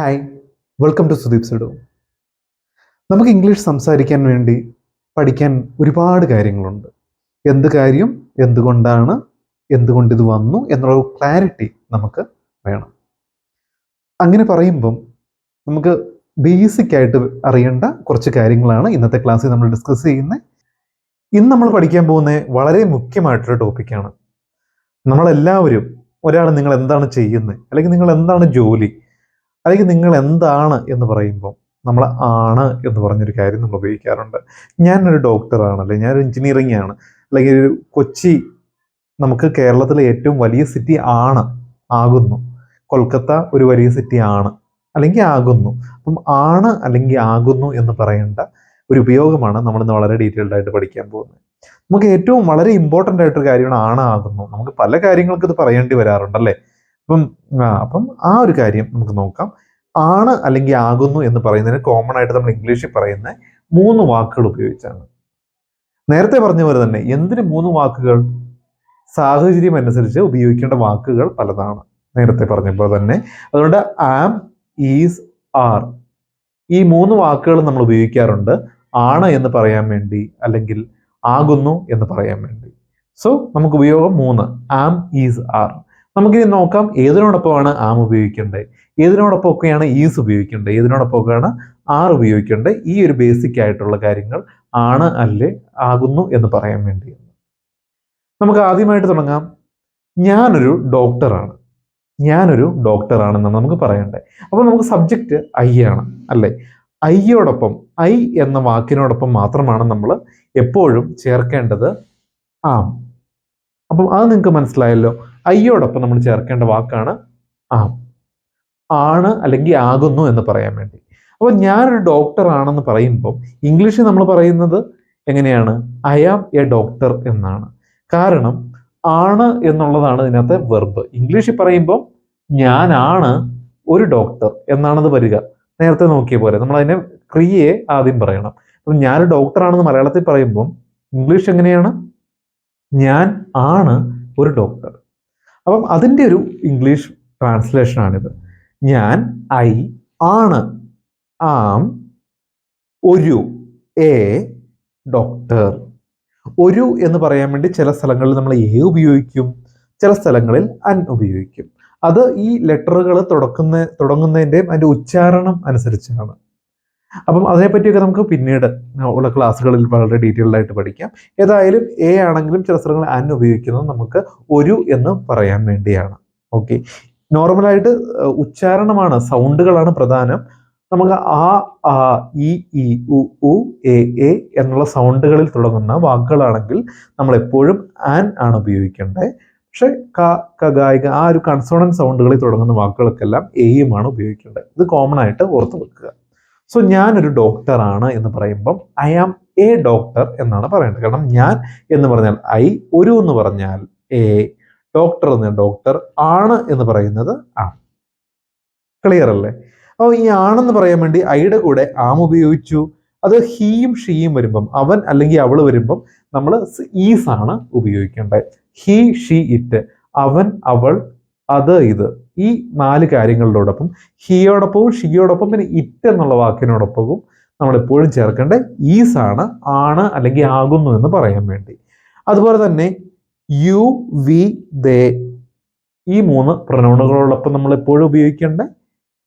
Hi welcome to Sudeep Sudu നമുക്ക് English സംസാരിക്കാൻ വേണ്ടി പഠിക്കാൻ ഒരുപാട് കാര്യങ്ങളുണ്ട്. എന്ത് കാര്യം എന്തുകൊണ്ടാണ് എന്തുകൊണ്ട് ഇത് വന്നു എന്നുള്ള ക്ലാരിറ്റി നമുക്ക് വേണം. അങ്ങനെ പറയുമ്പം നമുക്ക് ബേസിക് ആയിട്ട് അറിയേണ്ട കുറച്ച് കാര്യങ്ങളാണ് ഇന്നത്തെ ക്ലാസ്സിൽ നമ്മൾ ഡിസ്കസ് ചെയ്യുന്നത് ഇന്ന് നമ്മൾ പഠിക്കാൻ പോകുന്ന വളരെ മുഖ്യമായിട്ടുള്ള ടോപ്പിക്കാണ് നമ്മളെല്ലാവരും ഒരാൾ നിങ്ങൾ എന്താണ് ചെയ്യുന്നത് അല്ലെങ്കിൽ നിങ്ങൾ എന്താണ് ജോലി അല്ലെങ്കിൽ നിങ്ങൾ എന്താണ് എന്ന് പറയുമ്പോൾ നമ്മൾ ആണ് എന്ന് പറഞ്ഞൊരു കാര്യം നമ്മൾ ഉപയോഗിക്കാറുണ്ട്. ഞാനൊരു ഡോക്ടറാണ് അല്ലെങ്കിൽ ഞാനൊരു എഞ്ചിനീയറിംഗ് ആണ് അല്ലെങ്കിൽ ഒരു കൊച്ചി നമുക്ക് കേരളത്തിലെ ഏറ്റവും വലിയ സിറ്റി ആണ് ആകുന്നു. കൊൽക്കത്ത ഒരു വലിയ സിറ്റി ആണ് അല്ലെങ്കിൽ ആകുന്നു. അപ്പം ആണ് അല്ലെങ്കിൽ ആകുന്നു എന്ന് പറയേണ്ട ഒരു ഉപയോഗമാണ് നമ്മൾ ഇന്ന് വളരെ ഡീറ്റെയിൽഡ് ആയിട്ട് പഠിക്കാൻ പോകുന്നത്. നമുക്ക് ഏറ്റവും വളരെ ഇമ്പോർട്ടന്റ് ആയിട്ടൊരു കാര്യമാണ് ആണ് ആകുന്നു. നമുക്ക് പല കാര്യങ്ങൾക്ക് ഇത് പറയേണ്ടി വരാറുണ്ടല്ലേ അപ്പം അപ്പം ആ ഒരു കാര്യം നമുക്ക് നോക്കാം. ആണ് അല്ലെങ്കിൽ ആകുന്നു എന്ന് പറയുന്നതിന് കോമൺ ആയിട്ട് നമ്മൾ ഇംഗ്ലീഷിൽ പറയുന്ന മൂന്ന് വാക്കുകൾ ഉപയോഗിച്ചാണ്. നേരത്തെ പറഞ്ഞ പോലെ തന്നെ എന്തിന് മൂന്ന് വാക്കുകൾ? സാഹചര്യം അനുസരിച്ച് ഉപയോഗിക്കേണ്ട വാക്കുകൾ പലതാണ്. നേരത്തെ പറഞ്ഞപ്പോൾ തന്നെ അതുകൊണ്ട് ആം ഈസ് ആർ ഈ മൂന്ന് വാക്കുകൾ നമ്മൾ ഉപയോഗിക്കാറുണ്ട്. ആണ് എന്ന് പറയാൻ വേണ്ടി അല്ലെങ്കിൽ ആകുന്നു എന്ന് പറയാൻ വേണ്ടി. സോ നമുക്ക് ഉപയോഗം മൂന്ന്. ആം ഈസ് ആർ നമുക്കിനി നോക്കാം ഏതിനോടൊപ്പമാണ് ആം ഉപയോഗിക്കേണ്ടത്. ഏതിനോടൊപ്പമൊക്കെയാണ് ഈസ് ഉപയോഗിക്കേണ്ടത്? ഏതിനോടൊപ്പമൊക്കെയാണ് ആർ ഉപയോഗിക്കേണ്ടത്? ഈ ഒരു ബേസിക് ആയിട്ടുള്ള കാര്യങ്ങൾ ആണ് അല്ലേ ആകുന്നു എന്ന് പറയാൻ വേണ്ടി. നമുക്ക് ആദ്യമായിട്ട് തുടങ്ങാം. ഞാനൊരു ഡോക്ടറാണ് ഞാനൊരു ഡോക്ടറാണെന്നാണ് നമുക്ക് പറയേണ്ടത്. അപ്പോൾ നമുക്ക് സബ്ജക്റ്റ് ഐ ആണ് അല്ലേ? ഐയോടൊപ്പം ഐ എന്ന വാക്കിനോടൊപ്പം മാത്രമാണ് നമ്മൾ എപ്പോഴും ചേർക്കേണ്ടത് ആം. അപ്പം അത് നിങ്ങൾക്ക് മനസ്സിലായല്ലോ. ഐയോടൊപ്പം നമ്മൾ ചേർക്കേണ്ട വാക്കാണ് ആം. ആണ് അല്ലെങ്കിൽ ആകുന്നു എന്ന് പറയാൻ വേണ്ടി. അപ്പോൾ ഞാനൊരു ഡോക്ടർ ആണെന്ന് പറയുമ്പോൾ ഇംഗ്ലീഷിൽ നമ്മൾ പറയുന്നത് എങ്ങനെയാണ്? ഐ ആം എ ഡോക്ടർ എന്നാണ്. കാരണം ആണ് എന്നുള്ളതാണ് ഇതിനകത്തെ വെർബ് ഇംഗ്ലീഷിൽ പറയുമ്പോൾ ഞാനാണ് ഒരു ഡോക്ടർ എന്നാണത് വരിക. നേരത്തെ നോക്കിയ പോലെ നമ്മൾ അതിനെ ക്രിയയെ ആദ്യം പറയണം. അപ്പം ഞാനൊരു ഡോക്ടറാണെന്ന് മലയാളത്തിൽ പറയുമ്പോൾ ഇംഗ്ലീഷ് എങ്ങനെയാണ്? ഞാൻ ആണ് ഒരു ഡോക്ടർ അപ്പം അതിന്റെ ഒരു ഇംഗ്ലീഷ് ട്രാൻസ്ലേഷനാണിത് ഞാൻ ഐ ആണ്. ആം ഒരു എ ഡോക്ടർ. ഒരു എന്ന് പറയാൻ വേണ്ടി ചില സ്ഥലങ്ങളിൽ നമ്മൾ എ ഉപയോഗിക്കും ചില സ്ഥലങ്ങളിൽ അൻ ഉപയോഗിക്കും. അത് ഈ ലെറ്ററുകൾ തുടക്കുന്ന തുടങ്ങുന്നതിന്റെയും അതിന്റെ ഉച്ചാരണം അനുസരിച്ചാണ്. അപ്പം അതിനെപ്പറ്റിയൊക്കെ നമുക്ക് പിന്നീട് ഉള്ള ക്ലാസ്സുകളിൽ വളരെ ഡീറ്റെയിൽഡ് ആയിട്ട് പഠിക്കാം. ഏതായാലും എ ആണെങ്കിലും ചില സ്ഥലങ്ങൾ അൻ ഉപയോഗിക്കുന്നത് നമുക്ക് ഒരു എന്ന് പറയാൻ വേണ്ടിയാണ്. ഓക്കെ നോർമലായിട്ട് ഉച്ചാരണമാണ് സൗണ്ടുകളാണ് പ്രധാനം. നമുക്ക് ആ ആ ഇ ഇ ഉ ഉ എ എ എന്നുള്ള സൗണ്ടുകളിൽ തുടങ്ങുന്ന വാക്കുകളാണെങ്കിൽ നമ്മൾ എപ്പോഴും ആൻ ആണ് ഉപയോഗിക്കേണ്ടത്. പക്ഷെ ക ക ഗായിക ആ ഒരു കൺസോണൻ സൗണ്ടുകളിൽ തുടങ്ങുന്ന വാക്കുകൾക്കെല്ലാം എയുമാണ് ഉപയോഗിക്കേണ്ടത്. ഇത് കോമൺ ആയിട്ട് ഓർത്ത് വെക്കുക. സോ ഞാനൊരു ഡോക്ടറാണ് എന്ന് പറയുമ്പം ഐ ആം എ ഡോക്ടർ എന്നാണ് പറയേണ്ടത്. കാരണം ഞാൻ എന്ന് പറഞ്ഞാൽ ഐ ഒരു എന്ന് പറഞ്ഞാൽ എ ഡോക്ടർ എന്ന് ഡോക്ടർ ആണ് എന്ന് പറയുന്നത് ആ. ക്ലിയർ അല്ലേ? അപ്പോൾ ഈ ആണെന്ന് പറയാൻ വേണ്ടി ഐയുടെ കൂടെ ആം ഉപയോഗിച്ചു. അത് ഹീയും ഷീയും വരുമ്പം അവൻ അല്ലെങ്കിൽ അവൾ വരുമ്പം നമ്മൾ ഈസ് ആണ് ഉപയോഗിക്കേണ്ടത്. ഹീ ഷീ ഇറ്റ് അവൻ അവൾ അത് ഇത്. ഈ നാല് കാര്യങ്ങളോടൊപ്പം ഹിയോടൊപ്പവും ഷിയോടൊപ്പം പിന്നെ ഇറ്റ് എന്നുള്ള വാക്കിനോടൊപ്പവും നമ്മളെപ്പോഴും ചേർക്കേണ്ട ഈസ് ആണ് ആണ് അല്ലെങ്കിൽ ആകുന്നു എന്ന് പറയാൻ വേണ്ടി. അതുപോലെ തന്നെ യു വി ദേ ഈ മൂന്ന് പ്രൊനൗണുകളോടൊപ്പം നമ്മൾ എപ്പോഴും ഉപയോഗിക്കേണ്ട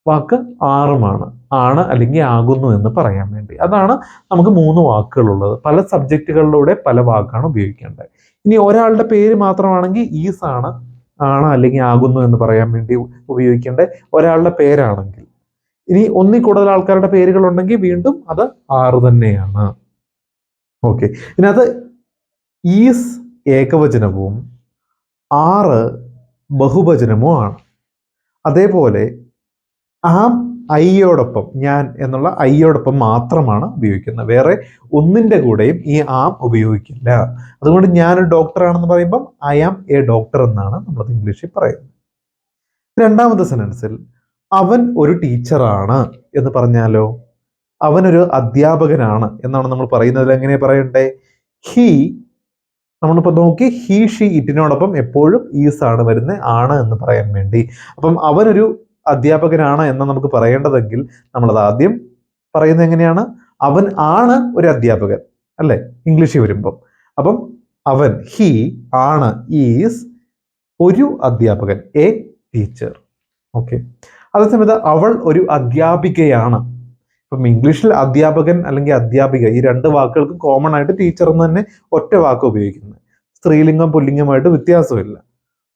വാക്ക് ആറുമാണ്. ആണ് അല്ലെങ്കിൽ ആകുന്നു എന്ന് പറയാൻ വേണ്ടി. അതാണ് നമുക്ക് മൂന്ന് വാക്കുകളുള്ളത്. പല സബ്ജക്റ്റുകളിലൂടെ പല വാക്കാണ് ഉപയോഗിക്കേണ്ടത്. ഇനി ഒരാളുടെ പേര് മാത്രമാണെങ്കിൽ ഈസ് ആണ് അല്ലെങ്കിൽ ആകുന്നു എന്ന് പറയാൻ വേണ്ടി ഉപയോഗിക്കേണ്ട ഒരാളുടെ പേരാണെങ്കിൽ. ഇനി ഒന്നിൽ കൂടുതൽ ആൾക്കാരുടെ പേരുകൾ ഉണ്ടെങ്കിൽ വീണ്ടും അത് ആറ് തന്നെയാണ്. ഓക്കെ ഇതിനകത്ത് ഈസ് ഏകവചനവും ആറ് ബഹുവചനവും ആണ് അതേപോലെ ആം ഐയോടൊപ്പം ഞാൻ എന്നുള്ള ഐയോടൊപ്പം മാത്രമാണ് ഉപയോഗിക്കുന്നത്. വേറെ ഒന്നിന്റെ കൂടെയും ഈ ആം ഉപയോഗിക്കില്ല. അതുകൊണ്ട് ഞാനൊരു ഡോക്ടറാണെന്ന് പറയുമ്പം ഐ ആം എ ഡോക്ടർ എന്നാണ് നമ്മൾ ഇംഗ്ലീഷിൽ പറയുന്നത്. രണ്ടാമത്തെ സെനൻസിൽ അവൻ ഒരു ടീച്ചറാണ് എന്ന് പറഞ്ഞാലോ? അവനൊരു അധ്യാപകനാണ് എന്നാണ് നമ്മൾ പറയുന്നതിൽ എങ്ങനെ പറയണ്ടേ? ഹീ നമ്മളിപ്പോൾ നോക്കി ഹീ ഷീ ഇറ്റിനോടൊപ്പം എപ്പോഴും ഈസ് ആണ് വരുന്നത് ആണ് എന്ന് പറയാൻ വേണ്ടി. അപ്പം അവനൊരു അധ്യാപകനാണ് എന്ന് നമുക്ക് പറയേണ്ടതെങ്കിൽ നമ്മളത് ആദ്യം പറയുന്നത് എങ്ങനെയാണ്? അവൻ ആണ് ഒരു അധ്യാപകൻ അല്ലെ? ഇംഗ്ലീഷിൽ വരുമ്പം. അപ്പം അവൻ ഹി ആണ് ഈസ് ഒരു അധ്യാപകൻ എ ടീച്ചർ ഓക്കെ അതേസമയത്ത് അവൾ ഒരു അധ്യാപികയാണ്. ഇപ്പം ഇംഗ്ലീഷിൽ അധ്യാപകൻ അല്ലെങ്കിൽ അധ്യാപിക ഈ രണ്ട് വാക്കുകൾക്കും കോമൺ ആയിട്ട് ടീച്ചർ എന്ന് തന്നെ ഒറ്റ വാക്ക് ഉപയോഗിക്കുന്നത്. സ്ത്രീലിംഗം പുല്ലിംഗമായിട്ട് വ്യത്യാസമില്ല.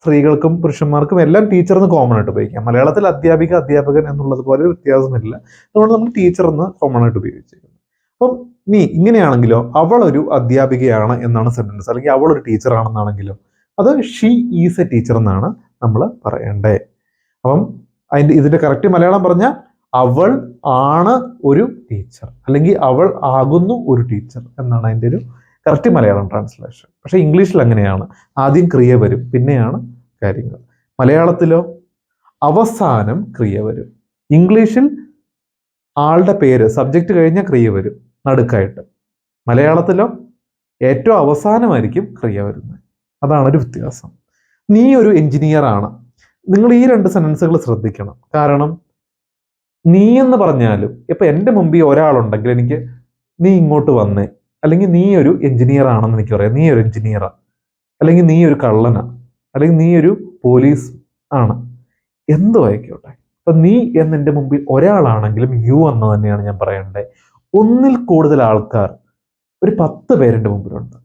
സ്ത്രീകൾക്കും പുരുഷന്മാർക്കും എല്ലാം ടീച്ചർ എന്ന് കോമൺ ആയിട്ട് ഉപയോഗിക്കാം. മലയാളത്തിൽ അധ്യാപിക അധ്യാപകൻ എന്നുള്ളത് പോലെ വ്യത്യാസമില്ല. അതുകൊണ്ട് നമ്മൾ ടീച്ചർ എന്ന് കോമൺ ആയിട്ട് ഉപയോഗിച്ചിരിക്കുന്നത് അപ്പം നീ ഇങ്ങനെയാണെങ്കിലോ അവൾ ഒരു അധ്യാപികയാണ് എന്നാണ് സെന്റൻസ് അല്ലെങ്കിൽ അവൾ ഒരു ടീച്ചർ ആണെന്നാണെങ്കിലോ അത് ഷീ ഈസ് എ ടീച്ചർ എന്നാണ് നമ്മൾ പറയേണ്ടേ. അപ്പം അതിന്റെ ഇതിന്റെ കറക്റ്റ് മലയാളം പറഞ്ഞാൽ അവൾ ആണ് ഒരു ടീച്ചർ അല്ലെങ്കിൽ അവൾ ആകുന്നു ഒരു ടീച്ചർ എന്നാണ് അതിന്റെ ഒരു കറക്റ്റ് മലയാളം ട്രാൻസ്ലേഷൻ പക്ഷേ ഇംഗ്ലീഷിൽ അങ്ങനെയാണ്. ആദ്യം ക്രിയ വരും പിന്നെയാണ് കാര്യങ്ങൾ. മലയാളത്തിലോ അവസാനം ക്രിയ വരും. ഇംഗ്ലീഷിൽ ആളുടെ പേര് സബ്ജക്റ്റ് കഴിഞ്ഞ ക്രിയ വരും നടുക്കായിട്ട്. മലയാളത്തിലോ ഏറ്റവും അവസാനമായിരിക്കും ക്രിയ വരുന്നത്. അതാണ് ഒരു വ്യത്യാസം. നീ ഒരു എഞ്ചിനീയർ ആണ്. നിങ്ങൾ ഈ രണ്ട് സെന്റൻസുകൾ ശ്രദ്ധിക്കണം. കാരണം നീ എന്ന് പറഞ്ഞാലും ഇപ്പം എന്റെ മുമ്പിൽ ഒരാളുണ്ടെങ്കിൽ എനിക്ക് നീ ഇങ്ങോട്ട് വന്നേ. അല്ലെങ്കിൽ നീ ഒരു എഞ്ചിനീയർ ആണെന്ന് എനിക്ക് പറയാം. നീ ഒരു എഞ്ചിനീയർ അല്ലെങ്കിൽ നീ ഒരു കള്ളന. അല്ലെങ്കിൽ നീ ഒരു പോലീസ് ആണ്. എന്തോ ആയിക്കോട്ടെ. അപ്പൊ നീ എന്നെ മുമ്പിൽ ഒരാളാണെങ്കിലും യു എന്ന് തന്നെയാണ് ഞാൻ പറയേണ്ടത്. ഒന്നിൽ കൂടുതൽ ആൾക്കാർ ഒരു പത്ത് പേരെന്റെ മുമ്പിലുണ്ട്.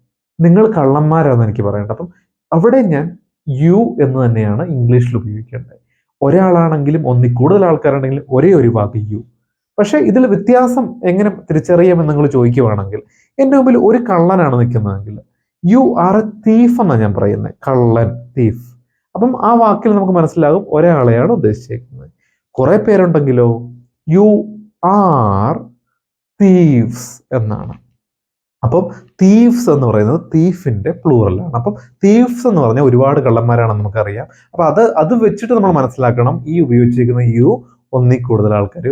നിങ്ങൾ കള്ളന്മാരാണെന്ന് എനിക്ക് പറയേണ്ടത്. അപ്പം അവിടെ ഞാൻ യു എന്ന് തന്നെയാണ് ഇംഗ്ലീഷിൽ ഉപയോഗിക്കേണ്ടത്. ഒരാളാണെങ്കിലും ഒന്നിൽ കൂടുതൽ ആൾക്കാരുണ്ടെങ്കിലും ഒരേ ഒരു വാക്ക് യു പക്ഷെ ഇതിൽ വ്യത്യാസം എങ്ങനെ തിരിച്ചറിയാമെന്ന് നിങ്ങൾ ചോദിക്കുവാണെങ്കിൽ എന്റെ മുമ്പിൽ ഒരു കള്ളനാണ് നിൽക്കുന്നതെങ്കിൽ യു ആർ എ തീഫ് എന്നാണ് ഞാൻ പറയുന്നത്. കള്ളൻ തീഫ് അപ്പം ആ വാക്കിൽ നമുക്ക് മനസ്സിലാകും ഒരാളെയാണ് ഉദ്ദേശിച്ചേക്കുന്നത്. കുറെ പേരുണ്ടെങ്കിലോ യു ആർ തീവ്സ് എന്നാണ്. അപ്പം തീവ്സ് എന്ന് പറയുന്നത് തീഫിന്റെ പ്ലൂറലാണ് അപ്പം തീവ്സ് എന്ന് പറഞ്ഞാൽ ഒരുപാട് കള്ളന്മാരാണെന്ന് നമുക്കറിയാം. അപ്പൊ അത് അത് വെച്ചിട്ട് നമ്മൾ മനസ്സിലാക്കണം ഈ ഉപയോഗിച്ചിരിക്കുന്ന യു ഒന്നിൽ കൂടുതൽ ആൾക്കാർ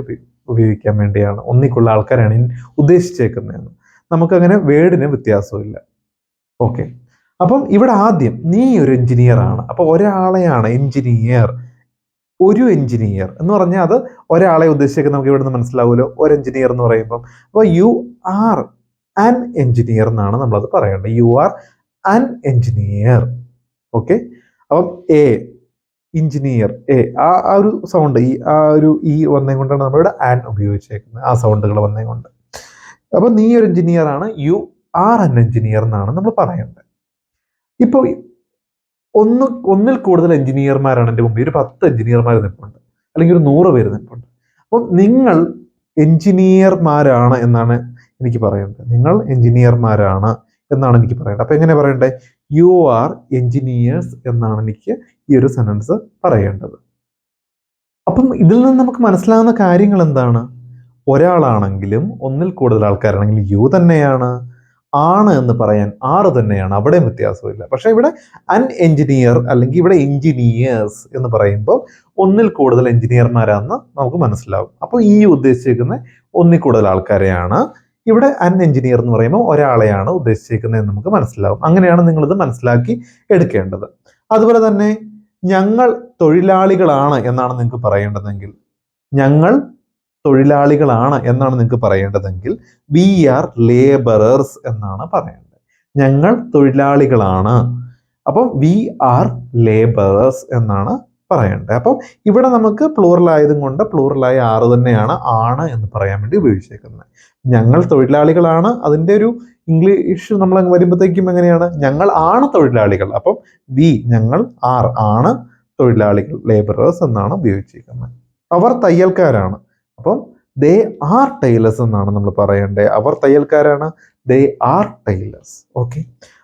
ഉപയോഗിക്കാൻ വേണ്ടിയാണ് ഒന്നിക്കുള്ള ആൾക്കാരാണ് ഉദ്ദേശിച്ചേക്കുന്നതെന്ന്. നമുക്കങ്ങനെ വേർഡിന് വ്യത്യാസമില്ല. ഓക്കെ. അപ്പം ഇവിടെ ആദ്യം നീ ഒരു എഞ്ചിനീയർ ആണ് അപ്പൊ ഒരാളെയാണ് എഞ്ചിനീയർ. ഒരു എഞ്ചിനീയർ എന്ന് പറഞ്ഞാൽ അത് ഒരാളെ ഉദ്ദേശിച്ചേക്ക് നമുക്ക് ഇവിടെ നിന്ന് മനസ്സിലാവുമല്ലോ. ഒരു എഞ്ചിനീയർ എന്ന് പറയുമ്പം. അപ്പോൾ യു ആർ ആൻ എഞ്ചിനീയർ എന്നാണ് നമ്മളത് പറയേണ്ടത്. You are an engineer. Okay. അപ്പം എ എഞ്ചിനീയർ. എ ആ ആ ഒരു സൗണ്ട് ഈ ആ ഒരു ഈ വന്നേ കൊണ്ടാണ് നമ്മളിവിടെ ആൻ ഉപയോഗിച്ചേക്കുന്നത്. ആ സൗണ്ടുകൾ വന്നേ കൊണ്ട്. അപ്പം നീ ഒരു എഞ്ചിനീയർ ആണ് യു ആർ അൻ എഞ്ചിനീയർ എന്നാണ് നമ്മൾ പറയേണ്ടത്. ഇപ്പോൾ ഒന്ന് ഒന്നിൽ കൂടുതൽ എഞ്ചിനീയർമാരാണ് എന്റെ മുമ്പിൽ. ഒരു പത്ത് എഞ്ചിനീയർമാർ നിൽപ്പുണ്ട് അല്ലെങ്കിൽ ഒരു നൂറ് പേര് നിൽപ്പുണ്ട് അപ്പം നിങ്ങൾ എഞ്ചിനീയർമാരാണ് എന്നാണ് എനിക്ക് പറയേണ്ടത്. നിങ്ങൾ എഞ്ചിനീയർമാരാണ് എന്നാണ് എനിക്ക് പറയേണ്ടത്. അപ്പം എങ്ങനെ പറയണ്ടേ? യു ആർ എഞ്ചിനീയേഴ്സ് എന്നാണ് എനിക്ക് ഈ ഒരു സെന്റൻസ് പറയേണ്ടത്. അപ്പം ഇതിൽ നിന്ന് നമുക്ക് മനസ്സിലാകുന്ന കാര്യങ്ങൾ എന്താണ്? ഒരാളാണെങ്കിലും ഒന്നിൽ കൂടുതൽ ആൾക്കാരാണെങ്കിലും യു തന്നെയാണ് ആണ് എന്ന് പറയാൻ ആറ് തന്നെയാണ്. അവിടെയും വ്യത്യാസമില്ല. പക്ഷേ ഇവിടെ അൻ എഞ്ചിനീയർ അല്ലെങ്കിൽ ഇവിടെ എഞ്ചിനീയേഴ്സ് എന്ന് പറയുമ്പോൾ ഒന്നിൽ കൂടുതൽ എഞ്ചിനീയർമാരാണെന്ന് നമുക്ക് മനസ്സിലാവും. അപ്പോൾ ഈ ഉദ്ദേശിച്ചിരിക്കുന്ന ഒന്നിൽ കൂടുതൽ ആൾക്കാരെയാണ് ഇവിടെ അൻ എഞ്ചിനീയർ എന്ന് പറയുമ്പോൾ ഒരാളെയാണ് ഉദ്ദേശിച്ചിരിക്കുന്നത് എന്ന് നമുക്ക് മനസ്സിലാവും. അങ്ങനെയാണ് നിങ്ങളിത് മനസ്സിലാക്കി എടുക്കേണ്ടത്. അതുപോലെ തന്നെ ഞങ്ങൾ തൊഴിലാളികളാണ് എന്നാണ് നിങ്ങൾക്ക് പറയേണ്ടതെങ്കിൽ ഞങ്ങൾ തൊഴിലാളികളാണ് എന്നാണ് നിങ്ങൾക്ക് പറയേണ്ടതെങ്കിൽ വി ആർ ലേബറേഴ്സ് എന്നാണ് പറയേണ്ടത്. ഞങ്ങൾ തൊഴിലാളികളാണ്. അപ്പം വി ആർ ലേബറേഴ്സ് എന്നാണ് പറയേണ്ടത് അപ്പം ഇവിടെ നമുക്ക് പ്ലൂറൽ ആയതും കൊണ്ട് പ്ലൂറലായ ആറ് തന്നെയാണ് ആണ് എന്ന് പറയാൻ വേണ്ടി ഉപയോഗിച്ചേക്കുന്നത്. ഞങ്ങൾ തൊഴിലാളികളാണ്. അതിന്റെ ഒരു ഇംഗ്ലീഷ് നമ്മൾ വരുമ്പോഴത്തേക്കും എങ്ങനെയാണ്? ഞങ്ങൾ ആണ് തൊഴിലാളികൾ. അപ്പം വി ഞങ്ങൾ ആർ ആണ് തൊഴിലാളികൾ ലേബറേഴ്സ് എന്നാണ് ഉപയോഗിച്ചിരിക്കുന്നത് അവർ തയ്യൽക്കാരാണ്. അപ്പം ദേ ആർ ടൈലേഴ്സ് എന്നാണ് നമ്മൾ പറയേണ്ടത് അവർ തയ്യൽക്കാരാണ്. ദേ ആർ ടൈലേഴ്സ് ഓക്കെ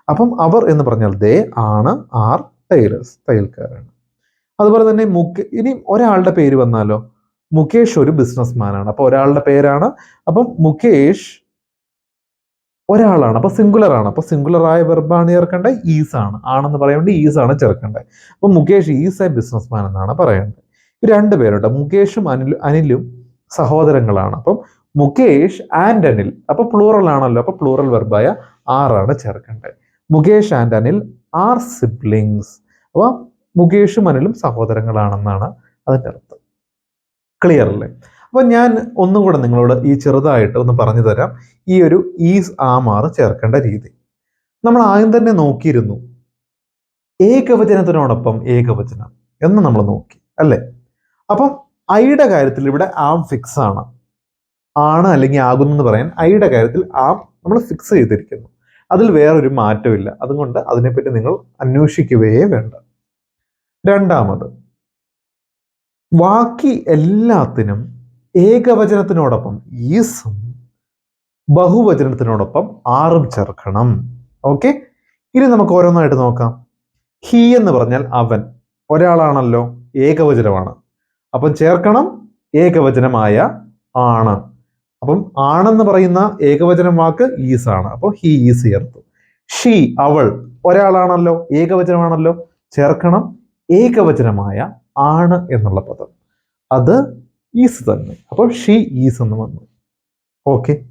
അപ്പം അവർ എന്ന് പറഞ്ഞാൽ ദേ ആണ് ആർ ടൈലേഴ്സ് തയ്യൽക്കാരാണ്. അതുപോലെ തന്നെ മുകേ ഇനി ഒരാളുടെ പേര് വന്നാലോ? മുകേഷ് ഒരു ബിസിനസ്മാനാണ്. അപ്പൊ ഒരാളുടെ പേരാണ്. അപ്പം മുകേഷ് ഒരാളാണ്. അപ്പൊ സിംഗുലർ ആണ്. അപ്പൊ സിംഗുലറായ വെർബാണ് ചേർക്കേണ്ടത് ഈസ് ആണ്. ആണെന്ന് പറയുന്നത് ഈസ് ആണ് ചേർക്കേണ്ടത്. അപ്പൊ മുകേഷ് ഈസ് എ ബിസിനസ്മാൻ എന്നാണ് പറയേണ്ടത്. രണ്ട് പേരുണ്ട്. മുകേഷും അനിലും അനിലും സഹോദരങ്ങളാണ്. അപ്പം മുകേഷ് ആൻഡ് അനിൽ. അപ്പൊ പ്ലൂറൽ ആണല്ലോ. അപ്പൊ പ്ലൂറൽ വെർബായ ആറാണ് ചേർക്കേണ്ടത്. Mukesh and Anil are siblings അപ്പൊ മുകേഷും അനിലും സഹോദരങ്ങളാണെന്നാണ് അതിന്റെ അർത്ഥം. ക്ലിയർ അല്ലേ? അപ്പോൾ ഞാൻ ഒന്നും കൂടെ നിങ്ങളോട് ഈ ചെറുതായിട്ട് ഒന്ന് പറഞ്ഞു തരാം. ഈ ഒരു ഈസ് ആ ആമാർ ചേർക്കേണ്ട രീതി. നമ്മൾ ആദ്യം തന്നെ നോക്കിയിരുന്നു. ഏകവചനത്തിനോടൊപ്പം ഏകവചനം എന്ന് നമ്മൾ നോക്കി അല്ലേ? അപ്പം ഐയുടെ കാര്യത്തിൽ ഇവിടെ ആം ഫിക്സ് ആണ്. ആണ് അല്ലെങ്കിൽ ആകുന്നു എന്ന് പറയാൻ ഐയുടെ കാര്യത്തിൽ ആം നമ്മൾ ഫിക്സ് ചെയ്തിരിക്കുന്നു. അതിൽ വേറൊരു മാറ്റമില്ല. അതുകൊണ്ട് അതിനെപ്പറ്റി നിങ്ങൾ അന്വേഷിക്കുകയേ വേണ്ട. രണ്ടാമത് ബാക്കി എല്ലാത്തിനും ഏകവചനത്തിനോടൊപ്പം ഈസും ബഹുവചനത്തിനോടൊപ്പം ആറും ചേർക്കണം. ഓക്കെ? ഇനി നമുക്ക് ഓരോന്നായിട്ട് നോക്കാം. ഹി എന്ന് പറഞ്ഞാൽ അവൻ. ഒരാളാണല്ലോ ഏകവചനമാണ്. അപ്പം ചേർക്കണം ഏകവചനമായ ആണ്. അപ്പം ആണെന്ന് പറയുന്ന ഏകവചനം വാക്ക് ഈസ് ആണ് അപ്പോൾ ഹി ഈസ് ചേർത്തു. ഷീ അവൾ. ഒരാളാണല്ലോ ഏകവചനമാണല്ലോ. ചേർക്കണം ഏകവചനമായ ആണ് എന്നുള്ള പദം. അത് ഈസ് തന്നെ. അപ്പോൾ ഷീ ഈസ് എന്ന് വന്നു. ഓക്കെ.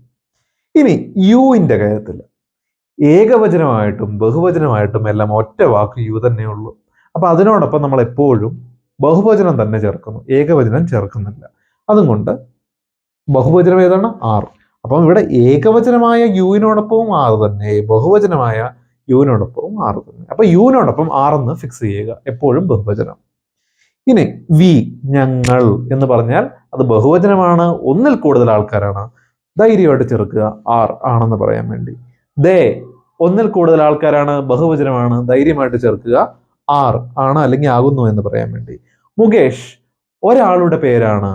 ഇനി യുവിന്റെ കാര്യത്തിൽ ഏകവചനമായിട്ടും ബഹുവചനമായിട്ടും എല്ലാം ഒറ്റ വാക്ക് യു തന്നെയുള്ളൂ അപ്പൊ അതിനോടൊപ്പം നമ്മൾ എപ്പോഴും ബഹുവചനം തന്നെ ചേർക്കുന്നു. ഏകവചനം ചേർക്കുന്നില്ല. അതുകൊണ്ട് ബഹുവചനം ഏതാണ്? ആർ അപ്പം ഇവിടെ ഏകവചനമായ യുവിനോടൊപ്പവും ആർ തന്നെ. ബഹുവചനമായ യുവിനോടൊപ്പവും ആറ് തന്നെ. അപ്പൊ യുവിനോടൊപ്പം ആറെന്ന് ഫിക്സ് ചെയ്യുക എപ്പോഴും ബഹുവചനം. ഇനി വി ഞങ്ങൾ എന്ന് പറഞ്ഞാൽ അത് ബഹുവചനമാണ് ഒന്നിൽ കൂടുതൽ ആൾക്കാരാണ്. ധൈര്യമായിട്ട് ചേർക്കുക ആർ ആണെന്ന് പറയാൻ വേണ്ടി. ദേ ഒന്നിൽ കൂടുതൽ ആൾക്കാരാണ് ബഹുവചനമാണ് ധൈര്യമായിട്ട് ചേർക്കുക ആർ ആണ് അല്ലെങ്കിൽ ആകുന്നു എന്ന് പറയാൻ വേണ്ടി. മുകേഷ് ഒരാളുടെ പേരാണ്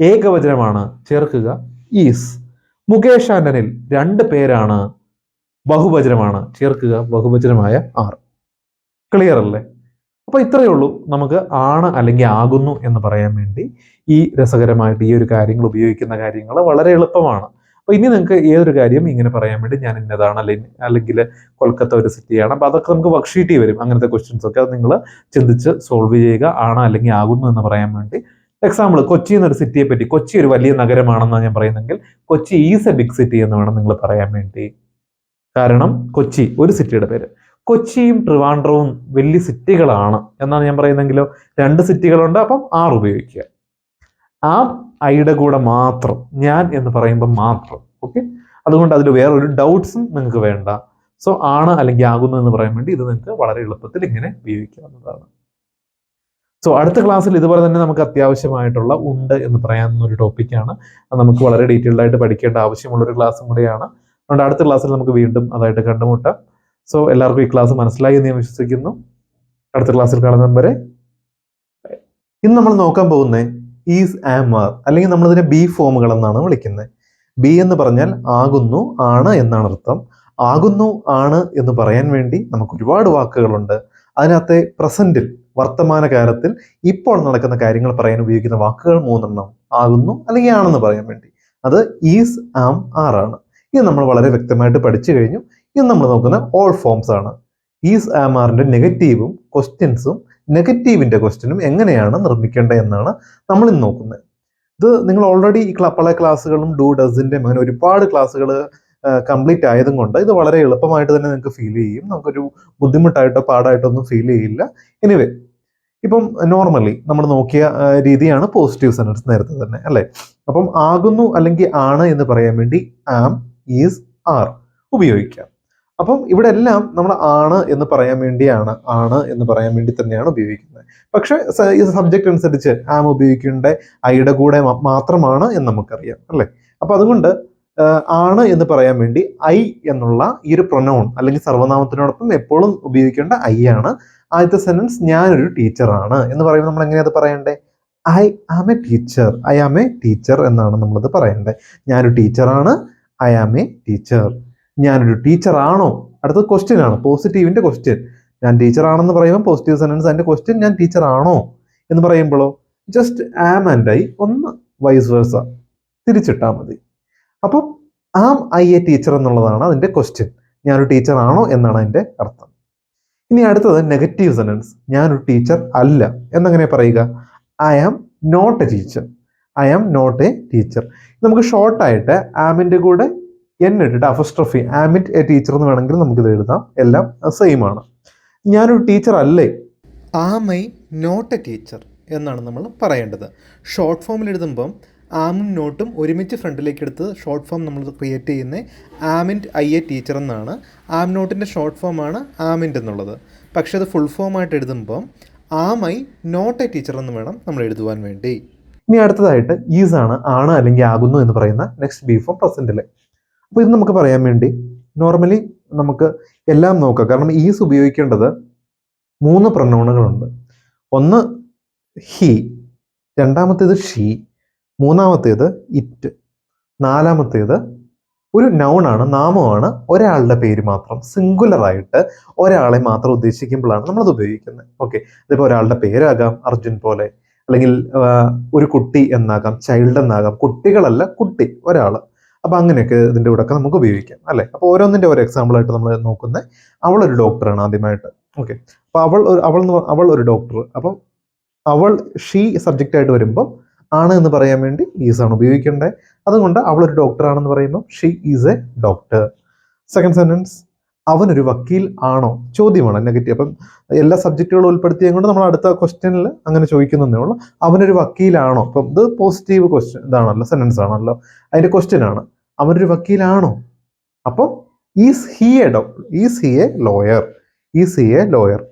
ഏകവചനമാണ് ചേർക്കുക ഈസ് മുകേഷ് ആന്റണിൽ രണ്ട് പേരാണ് ബഹുവചനമാണ്. ചേർക്കുക. ബഹുവചനമായ ആർ ക്ലിയർ അല്ലേ? അപ്പൊ ഇത്രയേ ഉള്ളൂ. നമുക്ക് ആണ് അല്ലെങ്കിൽ ആകുന്നു എന്ന് പറയാൻ വേണ്ടി ഈ രസകരമായിട്ട് ഈ ഒരു കാര്യങ്ങൾ ഉപയോഗിക്കുന്ന കാര്യങ്ങൾ വളരെ എളുപ്പമാണ്. അപ്പൊ ഇനി നിങ്ങൾക്ക് ഏതൊരു കാര്യം ഇങ്ങനെ പറയാൻ വേണ്ടി ഞാൻ ഇന്നതാണ് അല്ലെങ്കിൽ അല്ലെങ്കിൽ കൊൽക്കത്ത ഒരു സിറ്റിയാണ് അപ്പൊ അതൊക്കെ നമുക്ക് വർക്ക്ഷീറ്റിൽ വരും. അങ്ങനത്തെ ക്വസ്റ്റ്യൻസ് ഒക്കെ അത് നിങ്ങൾ ചിന്തിച്ച് സോൾവ് ചെയ്യുക. ആണ് അല്ലെങ്കിൽ ആകുന്നു എന്ന് പറയാൻ വേണ്ടി. എക്സാമ്പിൾ കൊച്ചി എന്നൊരു സിറ്റിയെ പറ്റി. കൊച്ചി ഒരു വലിയ നഗരമാണെന്നാണ് ഞാൻ പറയുന്നെങ്കിൽ Kochi is a big city എന്ന് വേണം നിങ്ങൾ പറയാൻ വേണ്ടി. കാരണം കൊച്ചി ഒരു സിറ്റിയുടെ പേര്. കൊച്ചിയും ട്രിവാൻഡ്രവും വലിയ സിറ്റികളാണ് എന്നാണ് ഞാൻ പറയുന്നെങ്കിലോ രണ്ട് സിറ്റികളുണ്ട് അപ്പം ആറ് ഉപയോഗിക്കുക. ആ ഐയുടെ കൂടെ മാത്രം ഞാൻ എന്ന് പറയുമ്പോൾ മാത്രം ഓക്കെ അതുകൊണ്ട് അതിൽ വേറൊരു ഡൗട്ട്സും നിങ്ങൾക്ക് വേണ്ട. സോ ആണ് അല്ലെങ്കിൽ ആകുന്നു എന്ന് പറയാൻ വേണ്ടി ഇത് നിങ്ങൾക്ക് വളരെ എളുപ്പത്തിൽ ഇങ്ങനെ ഉപയോഗിക്കാവുന്നതാണ്. സോ അടുത്ത ക്ലാസ്സിൽ ഇതുപോലെ തന്നെ നമുക്ക് അത്യാവശ്യമായിട്ടുള്ള ഉണ്ട് എന്ന് പറയാവുന്ന ഒരു ടോപ്പിക്കാണ് നമുക്ക് വളരെ ഡീറ്റെയിൽഡ് ആയിട്ട് പഠിക്കേണ്ട ആവശ്യമുള്ള ഒരു ക്ലാസ്സും കൂടിയാണ്. അതുകൊണ്ട് അടുത്ത ക്ലാസ്സിൽ നമുക്ക് വീണ്ടും അതായിട്ട് കണ്ടുമുട്ടാം. സോ എല്ലാവർക്കും ഈ ക്ലാസ് മനസ്സിലായി എന്ന് ഞാൻ വിശ്വസിക്കുന്നു. അടുത്ത ക്ലാസ്സിൽ കാണുന്ന വരെ. ഇന്ന് നമ്മൾ നോക്കാൻ പോകുന്നത് ഈസ് ആം ആർ അല്ലെങ്കിൽ നമ്മളിതിനെ ബി ഫോമുകൾ എന്നാണ് വിളിക്കുന്നത്. ബി എന്ന് പറഞ്ഞാൽ ആകുന്നു ആണ് എന്നാണ് അർത്ഥം. ആകുന്നു ആണ് എന്ന് പറയാൻ വേണ്ടി നമുക്ക് ഒരുപാട് വാക്കുകളുണ്ട്. അതിനകത്തെ പ്രസന്റിൽ വർത്തമാനകാലത്തിൽ ഇപ്പോൾ നടക്കുന്ന കാര്യങ്ങൾ പറയാൻ ഉപയോഗിക്കുന്ന വാക്കുകൾ മൂന്നെണ്ണം. ആകുന്നു അല്ലെങ്കിൽ ആണെന്ന് പറയാൻ വേണ്ടി. അത് ഈസ് ആം ആർ ആണ്. ഇത് നമ്മൾ വളരെ വ്യക്തമായിട്ട് പഠിച്ചു കഴിഞ്ഞു. ഇത് നമ്മൾ നോക്കുന്ന ഓൾ ഫോംസ് ആണ്. ഈസ് ആം ആറിന്റെ നെഗറ്റീവും ക്വസ്റ്റ്യൻസും നെഗറ്റീവിന്റെ ക്വസ്റ്റ്യനും എങ്ങനെയാണ് നിർമ്മിക്കേണ്ടത് എന്നാണ് നമ്മൾ ഇന്ന് നോക്കുന്നത്. ഇത് നിങ്ങൾ ഓൾറെഡി ഈ പല ക്ലാസ്സുകളും ഡു ഡസിന്റെ അങ്ങനെ ഒരുപാട് ക്ലാസ്സുകൾ കംപ്ലീറ്റ് ആയതും കൊണ്ട് ഇത് വളരെ എളുപ്പമായിട്ട് തന്നെ നിങ്ങൾക്ക് ഫീൽ ചെയ്യും. നമുക്കൊരു ബുദ്ധിമുട്ടായിട്ടോ പാടായിട്ടോ ഒന്നും ഫീൽ ചെയ്യില്ല. എനിവേ ഇപ്പം നോർമലി നമ്മൾ നോക്കിയ രീതിയാണ് പോസിറ്റീവ് സെന്റൻസ് നേരത്തെ തന്നെ അല്ലേ? അപ്പം ആകുന്നു അല്ലെങ്കിൽ ആണ് എന്ന് പറയാൻ വേണ്ടി ആം ഈസ് ആർ ഉപയോഗിക്കാം. അപ്പം ഇവിടെ എല്ലാം നമ്മൾ ആണ് എന്ന് പറയാൻ വേണ്ടിയാണ് ആണ് എന്ന് പറയാൻ വേണ്ടി തന്നെയാണ് ഉപയോഗിക്കുന്നത്. പക്ഷേ ഈ സബ്ജക്റ്റ് അനുസരിച്ച് ആം ഉപയോഗിക്കേണ്ട ഐയുടെ കൂടെ മാത്രമാണ് എന്ന് നമുക്കറിയാം അല്ലേ? അപ്പൊ അതുകൊണ്ട് ആണ് എന്ന് പറയാൻ വേണ്ടി ഐ എന്നുള്ള ഈ ഒരു പ്രൊനൗൺ അല്ലെങ്കിൽ സർവനാമത്തിനോടൊപ്പം എപ്പോഴും ഉപയോഗിക്കേണ്ട ഐ ആണ്. ആദ്യത്തെ സെന്റൻസ് ഞാനൊരു ടീച്ചറാണ് എന്ന് പറയുമ്പോൾ നമ്മൾ എങ്ങനെയാ അത് പറയണ്ടേ? I am a teacher I am a teacher എന്നാണ് നമ്മളത് പറയേണ്ടത്. ഞാനൊരു ടീച്ചറാണ് ഐ ആം എ ടീച്ചർ ഞാനൊരു ടീച്ചറാണോ അടുത്തത് ക്വസ്റ്റ്യൻ ആണ്. പോസിറ്റീവിന്റെ ക്വസ്റ്റ്യൻ ഞാൻ ടീച്ചർ ആണെന്ന് പറയുമ്പോൾ പോസിറ്റീവ് സെന്റൻസ് അതിന്റെ ക്വസ്റ്റ്യൻ ഞാൻ ടീച്ചർ ആണോ എന്ന് പറയുമ്പോഴോ? ജസ്റ്റ് ആം ആൻഡ് ഐ ഒന്ന് വൈസ് വേഴ്സ തിരിച്ചിട്ടാൽ മതി. അപ്പം ആം ഐ എ ടീച്ചർ എന്നുള്ളതാണ് അതിന്റെ ക്വസ്റ്റ്യൻ ഞാനൊരു ടീച്ചർ ആണോ എന്നാണ് അതിന്റെ അർത്ഥം. ഇനി അടുത്തത് നെഗറ്റീവ് സെന്റൻസ് ഞാനൊരു ടീച്ചർ അല്ല. എന്നങ്ങനെ പറയുക? I am not a teacher I am not a teacher നമുക്ക് ഷോർട്ടായിട്ട് ആമിന്റെ കൂടെ എൻ ഇട്ടിട്ട് അഫസ്ട്രഫി ആമിറ്റ് എ ടീച്ചർ എന്ന് വേണമെങ്കിൽ നമുക്കിത് എഴുതാം. എല്ലാം സെയിം ആണ്. ഞാനൊരു ടീച്ചർ അല്ലേ? Am I not a teacher എന്നാണ് നമ്മൾ പറയേണ്ടത്. ഷോർട്ട് ഫോമിൽ എഴുതുമ്പം ആമും നോട്ടും ഒരുമിച്ച് ഫ്രണ്ടിലേക്ക് എടുത്ത് ഷോർട്ട് ഫോം നമ്മൾ ക്രിയേറ്റ് ചെയ്യുന്ന ആമിൻഡ് ഐ എ ടീച്ചർ എന്നാണ്. ആം നോട്ടിന്റെ ഷോർട്ട് ഫോമാണ് ആമിൻഡ് എന്നുള്ളത്. പക്ഷേ അത് ഫുൾ ഫോമായിട്ട് എഴുതുമ്പം am I not a teacher എന്ന് വേണം നമ്മൾ എഴുതുവാൻ വേണ്ടി. ഇനി അടുത്തതായിട്ട് ഈസ് ആണ് ആണ് അല്ലെങ്കിൽ ആകുന്നു എന്ന് പറയുന്ന നെക്സ്റ്റ് ബി ഫോം പ്രസന്റിലെ അപ്പോൾ ഇത് നമുക്ക് പറയാൻ വേണ്ടി നോർമലി നമുക്ക് എല്ലാം നോക്കാം. കാരണം ഈസ് ഉപയോഗിക്കേണ്ടത് മൂന്ന് പ്രണോണുകളുണ്ട് ഒന്ന് ഹി രണ്ടാമത്തേത് ഷീ മൂന്നാമത്തേത് ഇറ്റ് നാലാമത്തേത് ഒരു നൗണാണ് നാമമാണ് ഒരാളുടെ പേര് മാത്രം സിംഗുലറായിട്ട് ഒരാളെ മാത്രം ഉദ്ദേശിക്കുമ്പോഴാണ് നമ്മളത് ഉപയോഗിക്കുന്നത്. ഓക്കെ അതിപ്പോൾ ഒരാളുടെ പേരാകാം അർജുൻ പോലെ. അല്ലെങ്കിൽ ഒരു കുട്ടി എന്നാകാം ചൈൽഡ് എന്നാകാം കുട്ടികളല്ല കുട്ടി ഒരാൾ അപ്പൊ അങ്ങനെയൊക്കെ ഇതിന്റെ കൂടെ ഒക്കെ നമുക്ക് ഉപയോഗിക്കാം അല്ലേ? അപ്പോൾ ഓരോന്നിന്റെ ഒരു എക്സാമ്പിൾ ആയിട്ട് നമ്മൾ നോക്കുന്നത് അവൾ ഒരു ഡോക്ടറാണ് ആദ്യമായിട്ട്. ഓക്കെ അപ്പോൾ അവൾ ഒരു അവൾ അവൾ ഒരു ഡോക്ടർ അപ്പം അവൾ ഷീ സബ്ജക്റ്റ് ആയിട്ട് വരുമ്പോൾ ആണ് എന്ന് പറയാൻ വേണ്ടി ഈസ് ആണ് ഉപയോഗിക്കേണ്ടത്. അതുകൊണ്ട് അവൾ ഒരു ഡോക്ടർ ആണെന്ന് പറയുമ്പോൾ she is a doctor second sentence അവനൊരു വക്കീൽ ആണോ? ചോദ്യമാണ് നെഗറ്റീവ്. അപ്പം എല്ലാ സബ്ജക്റ്റുകളും ഉൾപ്പെടുത്തിയത് കൊണ്ട് നമ്മൾ അടുത്ത ക്വസ്റ്റ്യനിൽ അങ്ങനെ ചോദിക്കുന്നതേ ഉള്ളൂ. അവനൊരു വക്കീലാണോ അപ്പം ഇത് പോസിറ്റീവ് ക്വസ്റ്റ്യൻ ഇതാണല്ലോ സെന്റൻസ് ആണല്ലോ. അതിന്റെ ക്വസ്റ്റ്യൻ ആണ്. അവനൊരു വക്കീലാണോ അപ്പം is he a Dr is he a lawyer is he a lawyer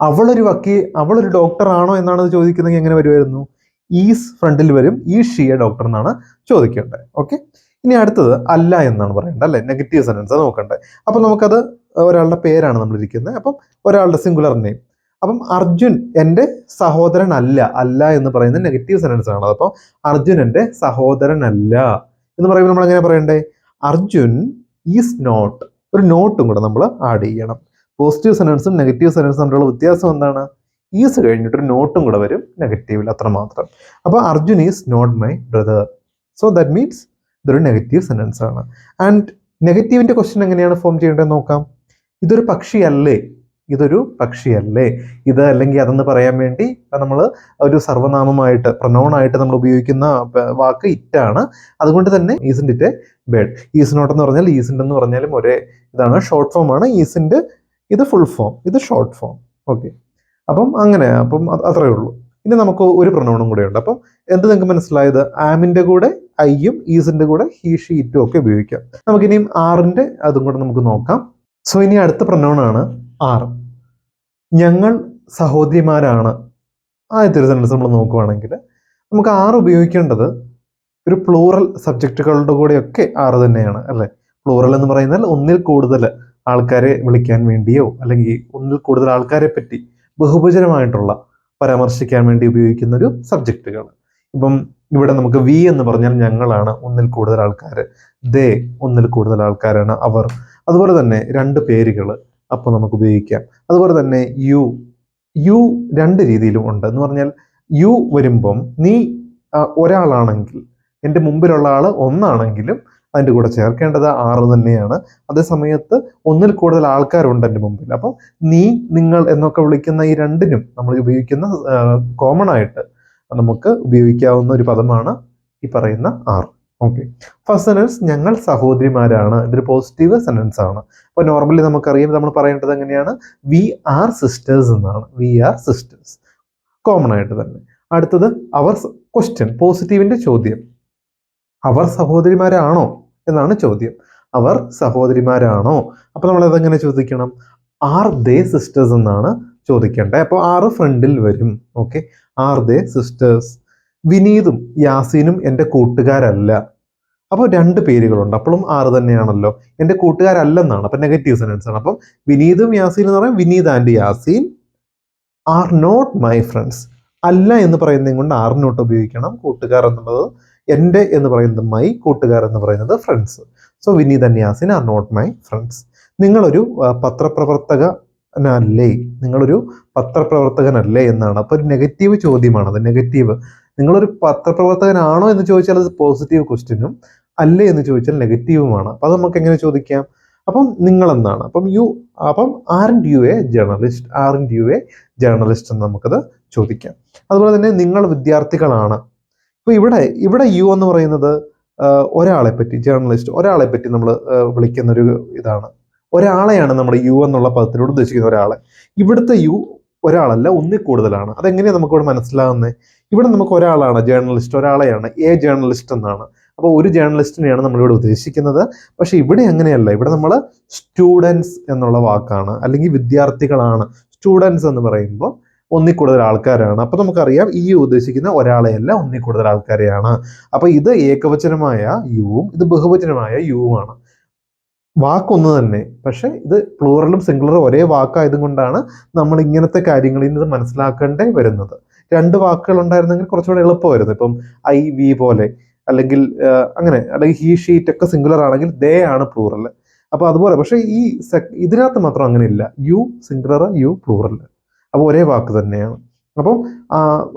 അവളൊരു വക്കീൽ അവളൊരു ഡോക്ടർ ആണോ എന്നാണ് ചോദിക്കുന്നത് ചോദിക്കുന്നതെങ്കിൽ എങ്ങനെ വരുമായിരുന്നു? ഈസ് ഫ്രണ്ടിൽ വരും ഈ ഷീ എ ഡോക്ടർ എന്നാണ് ചോദിക്കേണ്ടത്. ഓക്കെ ഇനി അടുത്തത് അല്ല എന്നാണ് പറയേണ്ടത് അല്ലെ? നെഗറ്റീവ് സെന്റൻസ് നോക്കണ്ടേ. അപ്പം നമുക്കത് ഒരാളുടെ പേരാണ് നമ്മൾ ഇരിക്കുന്നത് അപ്പം ഒരാളുടെ സിംഗുലർ നെയിം അപ്പം അർജുൻ എന്റെ സഹോദരൻ അല്ല അല്ല എന്ന് പറയുന്നത് നെഗറ്റീവ് സെന്റൻസ് ആണ്. അപ്പോൾ അർജുൻ എന്റെ സഹോദരൻ അല്ല എന്ന് പറയുമ്പോൾ നമ്മൾ എങ്ങനെ പറയണ്ടേ? അർജുൻ ഈസ് നോട്ട് ഒരു നോട്ടും കൂടെ നമ്മൾ ആഡ് ചെയ്യണം. പോസിറ്റീവ് സെന്റൻസും നെഗറ്റീവ് സെന്റൻസും തമ്മിലുള്ള വ്യത്യാസം എന്താണ്? ഈസ് കഴിഞ്ഞിട്ട് ഒരു നോട്ടും കൂടെ വരും നെഗറ്റീവിൽ അത്രമാത്രം. അപ്പോൾ Arjun is not my brother so that means ഇതൊരു നെഗറ്റീവ് സെന്റൻസ് ആണ്. ആൻഡ് നെഗറ്റീവിന്റെ ക്വസ്റ്റ്യൻ എങ്ങനെയാണ് ഫോം ചെയ്യേണ്ടത് നോക്കാം. ഇതൊരു പക്ഷിയല്ലേ? ഇതൊരു പക്ഷിയല്ലേ? ഇത് അല്ലെങ്കിൽ അതെന്ന് പറയാൻ വേണ്ടി നമ്മൾ ഒരു സർവനാമമായിട്ട് പ്രണോണായിട്ട് നമ്മൾ ഉപയോഗിക്കുന്ന വാക്ക് ഇറ്റാണ് അതുകൊണ്ട് തന്നെ ഈസിന്റെ ഇറ്റ് ബേഡ് ഈസ് നോട്ട് എന്ന് പറഞ്ഞാൽ ഈസിന്റെ എന്ന് പറഞ്ഞാലും ഒരേ ഇതാണ്. ഷോർട്ട് ഫോം ആണ്. ഈസിന്റെ ഇത് ഫുൾ ഫോം ഇത് ഷോർട്ട് ഫോം ഓക്കെ അപ്പം അങ്ങനെ. അപ്പം അത്രയേ ഉള്ളൂ. ഇനി നമുക്ക് ഒരു പ്രണവണം കൂടെ ഉണ്ട്. അപ്പം എന്ത് നിങ്ങൾക്ക് മനസ്സിലായത്? ആമിന്റെ കൂടെ ഐയും ഈസിന്റെ കൂടെ ഹീ ഷീറ്റും ഒക്കെ ഉപയോഗിക്കാം. നമുക്കിനിയും ആറിന്റെ അതും കൂടെ നമുക്ക് നോക്കാം. സോ ഇനി അടുത്ത പ്രണവണാണ് ആർ ഞങ്ങൾ സഹോദരിമാരാണ്. ആദ്യത്തെ ഒരു നമ്മൾ നോക്കുവാണെങ്കിൽ നമുക്ക് ആർ ഉപയോഗിക്കേണ്ടത് ഒരു പ്ലൂറൽ സബ്ജക്റ്റുകളുടെ കൂടെയൊക്കെ ആറ് തന്നെയാണ് അല്ലേ? പ്ലൂറൽ എന്ന് പറയുന്നത് ഒന്നിൽ കൂടുതൽ ആൾക്കാരെ വിളിക്കാൻ വേണ്ടിയോ അല്ലെങ്കിൽ ഒന്നിൽ കൂടുതൽ ആൾക്കാരെ പറ്റി ബഹുഭജനമായിട്ടുള്ള പരാമർശിക്കാൻ വേണ്ടി ഉപയോഗിക്കുന്ന ഒരു സബ്ജക്റ്റുകൾ ഇപ്പം ഇവിടെ നമുക്ക് വി എന്ന് പറഞ്ഞാൽ ഞങ്ങളാണ് ഒന്നിൽ കൂടുതൽ ആൾക്കാർ ദേ ഒന്നിൽ കൂടുതൽ ആൾക്കാരാണ് അവർ. അതുപോലെ തന്നെ രണ്ട് പേരുകൾ അപ്പോൾ നമുക്ക് ഉപയോഗിക്കാം. അതുപോലെ തന്നെ യു യു രണ്ട് രീതിയിലും ഉണ്ട്. എന്ന് പറഞ്ഞാൽ യു വരുമ്പം നീ ഒരാളാണെങ്കിൽ എന്റെ മുമ്പിലുള്ള ആൾ ഒന്നാണെങ്കിലും അതിന്റെ കൂടെ ചേർക്കേണ്ടത് ആറ് തന്നെയാണ്. അതേ സമയത്ത് ഒന്നിൽ കൂടുതൽ ആൾക്കാരുണ്ട് എന്റെ മുമ്പിൽ. അപ്പം നീ നിങ്ങൾ എന്നൊക്കെ വിളിക്കുന്ന ഈ രണ്ടിനും നമ്മൾ ഉപയോഗിക്കുന്ന കോമൺ ആയിട്ട് നമുക്ക് ഉപയോഗിക്കാവുന്ന ഒരു പദമാണ് ഈ പറയുന്ന ആർ ഓക്കെ. ഫസ്റ്റ് സെനൻസ് ഞങ്ങൾ സഹോദരിമാരാണ്. ഇതൊരു പോസിറ്റീവ് സെനൻസ് ആണ്. അപ്പോൾ നോർമലി നമുക്കറിയാം നമ്മൾ പറയേണ്ടത് എങ്ങനെയാണ്? വി ആർ സിസ്റ്റേഴ്സ് എന്നാണ്. വി ആർ സിസ്റ്റേഴ്സ് കോമൺ ആയിട്ട് തന്നെ. അടുത്തത് അവർ ക്വസ്റ്റ്യൻ പോസിറ്റീവിന്റെ ചോദ്യം. അവർ സഹോദരിമാരാണോ? എന്നാണ് ചോദ്യം. അവർ സഹോദരിമാരാണോ? അപ്പൊ നമ്മൾ അതെങ്ങനെ ചോദിക്കണം? ആർ ദേ സിസ്റ്റേഴ്സ് എന്നാണ് ചോദിക്കേണ്ടത് അപ്പോൾ ആറ് ഫ്രണ്ടിൽ വരും. ഓക്കെ. ആർ ദേ സിസ്റ്റേഴ്സ് വിനീതും യാസീനും എന്റെ കൂട്ടുകാരല്ല. അപ്പോൾ രണ്ട് പേരുകളുണ്ട്. അപ്പോഴും ആറ് തന്നെയാണല്ലോ. എന്റെ കൂട്ടുകാരല്ലെന്നാണ്. അപ്പം നെഗറ്റീവ് സെന്റൻസ് ആണ്. അപ്പം വിനീതും യാസീൻ എന്ന് പറയാം Vineeth and Yaseen are not my friends അല്ല എന്ന് പറയുന്നതും കൊണ്ട് ആർ ഉപയോഗിക്കണം. കൂട്ടുകാർ എന്നുള്ളത് എന്റെ എന്ന് പറയുന്നത് മൈ കൂട്ടുകാർ എന്ന് പറയുന്നത് ഫ്രണ്ട്സ് സോ വിനീത് അന്യാസിൻ ആർ നോട്ട് മൈ ഫ്രണ്ട്സ് നിങ്ങളൊരു പത്രപ്രവർത്തക പത്രപ്രവർത്തകനല്ലേ നിങ്ങളൊരു പത്രപ്രവർത്തകനല്ലേ എന്നാണ്. അപ്പോൾ ഒരു നെഗറ്റീവ് ചോദ്യമാണ്. അത് നെഗറ്റീവ് നിങ്ങളൊരു പത്രപ്രവർത്തകനാണോ എന്ന് ചോദിച്ചാൽ അത് പോസിറ്റീവ് ക്വസ്റ്റ്യനും അല്ലേ എന്ന് ചോദിച്ചാൽ നെഗറ്റീവുമാണ് അപ്പോൾ അത് നമുക്ക് എങ്ങനെ ചോദിക്കാം? അപ്പം നിങ്ങളെന്നാണ് അപ്പം യു അപ്പം aren't you a journalist aren't you a journalist എന്ന് നമുക്കത് ചോദിക്കാം. അതുപോലെ തന്നെ നിങ്ങൾ വിദ്യാർത്ഥികളാണ്. ഇപ്പൊ ഇവിടെ ഇവിടെ യു എന്ന് പറയുന്നത് ഒരാളെ പറ്റി ജേർണലിസ്റ്റ് ഒരാളെ പറ്റി നമ്മൾ വിളിക്കുന്ന ഒരു ഇതാണ്. ഒരാളെയാണ് നമ്മൾ യു എന്നുള്ള പദത്തിലൂടെ ഉദ്ദേശിക്കുന്ന ഒരാളെ. ഇവിടുത്തെ യു ഒരാളല്ല ഒന്നിൽ കൂടുതലാണ്. അതെങ്ങനെയാണ് നമുക്കിവിടെ മനസ്സിലാകുന്നത് ഇവിടെ നമുക്ക് ഒരാളാണ് ജേർണലിസ്റ്റ് ഒരാളെയാണ് എ ജേർണലിസ്റ്റ് എന്നാണ്. അപ്പോൾ ഒരു ജേർണലിസ്റ്റിനെയാണ് നമ്മളിവിടെ ഉദ്ദേശിക്കുന്നത്. പക്ഷേ ഇവിടെ അങ്ങനെയല്ല. ഇവിടെ നമ്മൾ സ്റ്റുഡൻസ് എന്നുള്ള വാക്കാണ്. അല്ലെങ്കിൽ വിദ്യാർത്ഥികളാണ്. സ്റ്റുഡൻസ് എന്ന് പറയുമ്പോൾ ഒന്നിൽ കൂടുതൽ ആൾക്കാരാണ് അപ്പോൾ നമുക്കറിയാം ഈ ഉദ്ദേശിക്കുന്ന ഒരാളെയല്ല ഒന്നിൽ കൂടുതൽ ആൾക്കാരെയാണ് അപ്പോൾ ഇത് ഏകവചനമായ യുവും ഇത് ബഹുവചനമായ യുവുമാണ്. വാക്കൊന്ന് തന്നെ പക്ഷെ ഇത് പ്ലൂറലും സിംഗുലറും ഒരേ വാക്കായതും കൊണ്ടാണ് നമ്മൾ ഇങ്ങനത്തെ കാര്യങ്ങളിൽ നിന്ന് മനസ്സിലാക്കേണ്ടേ വരുന്നത്. രണ്ട് വാക്കുകൾ ഉണ്ടായിരുന്നെങ്കിൽ കുറച്ചുകൂടെ എളുപ്പമായിരുന്നു. ഇപ്പം ഐ വി പോലെ അല്ലെങ്കിൽ അങ്ങനെ അല്ലെങ്കിൽ ഹീ ഷീറ്റ് ഒക്കെ സിംഗുലർ ആണെങ്കിൽ ദേ ആണ് പ്ലൂറൽ അപ്പോൾ അതുപോലെ പക്ഷേ ഈ ഇതിനകത്ത് മാത്രം അങ്ങനെയില്ല. യു സിംഗുലർ യു പ്ലൂറൽ അപ്പോൾ ഒരേ വാക്ക് തന്നെയാണ്. അപ്പം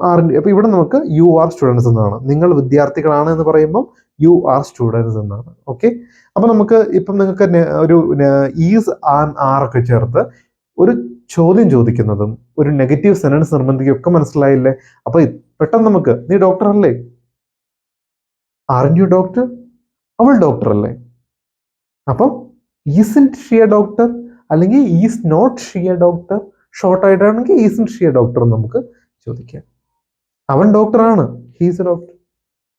ആറിന്റെ അപ്പോൾ ഇവിടെ നമുക്ക് യു ആർ സ്റ്റുഡൻസ് എന്നാണ്. നിങ്ങൾ വിദ്യാർത്ഥികളാണ് എന്ന് പറയുമ്പോൾ യു ആർ സ്റ്റുഡൻസ് എന്നാണ്. ഓക്കെ അപ്പോൾ നമുക്ക് ഇപ്പം നിങ്ങൾക്ക് ഒരു ഈസ് ആൻ ആർ ഒക്കെ ചേർത്ത് ഒരു ചോദ്യം ചോദിക്കുന്നതും ഒരു നെഗറ്റീവ് സെനൻസ് നിർബന്ധിക്കുകയും ഒക്കെ മനസ്സിലായില്ലേ അപ്പോൾ പെട്ടെന്ന് നമുക്ക് നീ ഡോക്ടർ അല്ലേ? ആർ യു ഡോക്ടർ അവൾ ഡോക്ടർ അല്ലേ? അപ്പം is in she a doctor അല്ലെങ്കിൽ is not she a doctor short ആയിട്ടാണെങ്കിൽ isn't she a doctor എന്ന് നമുക്ക് ചോദിക്കാം. അവൻ ഡോക്ടറാണ് ഹീസ് എ ഡോക്ടർ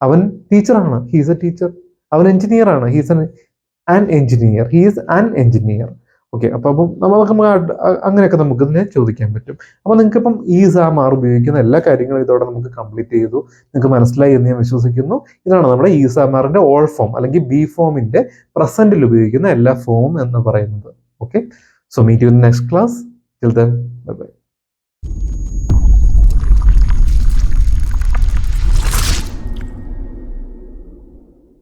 അവൻ ടീച്ചറാണ് ഹീസ് എ ടീച്ചർ അവൻ എഞ്ചിനീയർ ആണ് he's an engineer he's an engineer okay അപ്പോൾ അപ്പം നമ്മളൊക്കെ നമുക്ക് അങ്ങനെയൊക്കെ നമുക്ക് ഇതിനെ ചോദിക്കാൻ പറ്റും. അപ്പോൾ നിങ്ങൾക്ക് ഇപ്പം ഈസ് ആ മാർ ഉപയോഗിക്കുന്ന എല്ലാ കാര്യങ്ങളും ഇതോടെ നമുക്ക് കംപ്ലീറ്റ് ചെയ്തു. നിങ്ങൾക്ക് മനസ്സിലായി എന്ന് ഞാൻ വിശ്വസിക്കുന്നു. ഇതാണ് നമ്മുടെ ഈസ് ആ മാറിന്റെ ഓൾ ഫോം അല്ലെങ്കിൽ ബി ഫോമിന്റെ പ്രസന്റിൽ ഉപയോഗിക്കുന്ന എല്ലാ ഫോം എന്ന് പറയുന്നത്. Okay so meet you next class till then bye bye